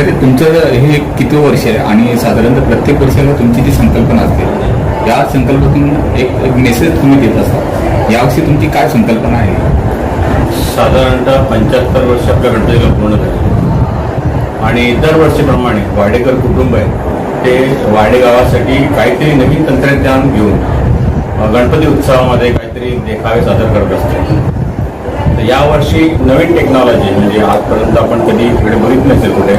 तरी तुमचं हे किती वर्ष आहे? आणि साधारणतः प्रत्येक वर्षाला तुमची जी संकल्पना असते या संकल्पातून एक एक मेसेज तुम्ही देत असता यावर्षी तुमची काय संकल्पना आहे? साधारणतः पंच्याहत्तर वर्ष आपल्या गणपतीला पूर्ण झाले. आणि दरवर्षीप्रमाणे वाडेकर कुटुंब आहे ते वाडेगावासाठी काहीतरी नवीन तंत्रज्ञान घेऊन गणपती उत्सवामध्ये काहीतरी देखावे सादर करत असते तर यावर्षी नवीन टेक्नॉलॉजी म्हणजे आजपर्यंत आपण कधी इकडे बघित नसेल कुठे.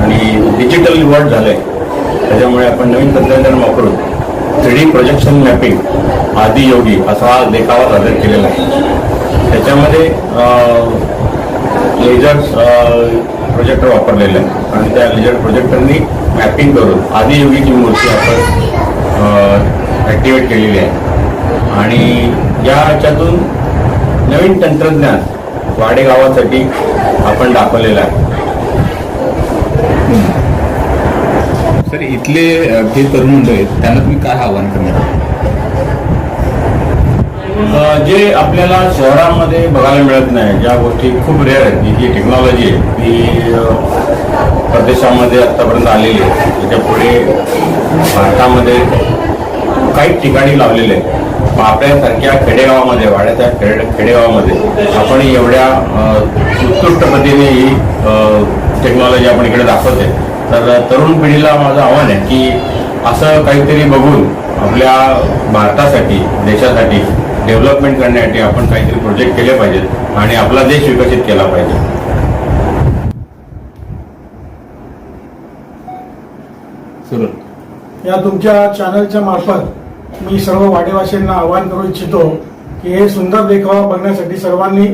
आणि डिजिटल वर्ल्ड झालंय. त्याच्यामुळे आपण नवीन तंत्रज्ञान वापरून three D projection mapping Adiyogi असा हा देखावा सादर केलेला आहे. त्याच्यामध्ये लेझर प्रोजेक्टर वापरलेलं आहे. आणि त्या लेझर प्रोजेक्टरनी मॅपिंग करून आदियोगीची मूर्ती आपण ॲक्टिवेट केलेली आहे. आणि या नवीन तंत्रज्ञान वाडे गावासाठी आपण दाखवलेलं आहे. सर इथले जे तरुण मंडळ आहेत त्यांना तुम्ही काय आव्हान करणार? जे आपल्याला शहरामध्ये बघायला मिळत नाही ज्या गोष्टी खूप रेअर आहेत जी जी टेक्नॉलॉजी आहे ती परदेशामध्ये आत्तापर्यंत आलेली आहे त्याच्या पुढे भारतामध्ये काही ठिकाणी लावलेले आहे मग आपल्यासारख्या खेडेगावामध्ये वाड्याच्या खेड खेडेगावामध्ये आपण एवढ्या उत्कृष्ट पद्धतीने ही टेक्नॉलॉजी आपण इकडे दाखवते तर तरुण पिढीला माझं आव्हान आहे की असं काहीतरी बघून आपल्या भारतासाठी देशासाठी डेव्हलपमेंट करण्यासाठी आपण काहीतरी प्रोजेक्ट केले पाहिजेत आणि आपला देश विकसित केला पाहिजे. या तुमच्या चॅनलच्या मार्फत मी सर्व वाडेवासींना आवाहन करू इच्छितो की हे सुंदर देखावा बघण्यासाठी सर्वांनी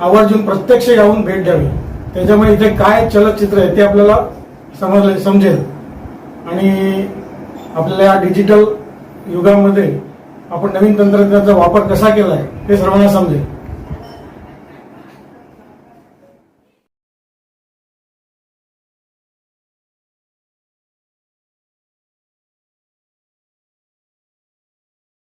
आवर्जून प्रत्यक्ष जाऊन भेट द्यावी. त्याच्यामुळे इथे काय चलचित्र आहे ते आपल्याला समजले समजेल. आणि आपल्या डिजिटल युगामध्ये आपण नवीन तंत्रज्ञानाचा वापर कसा केला आहे ते सर्वांना समजेल.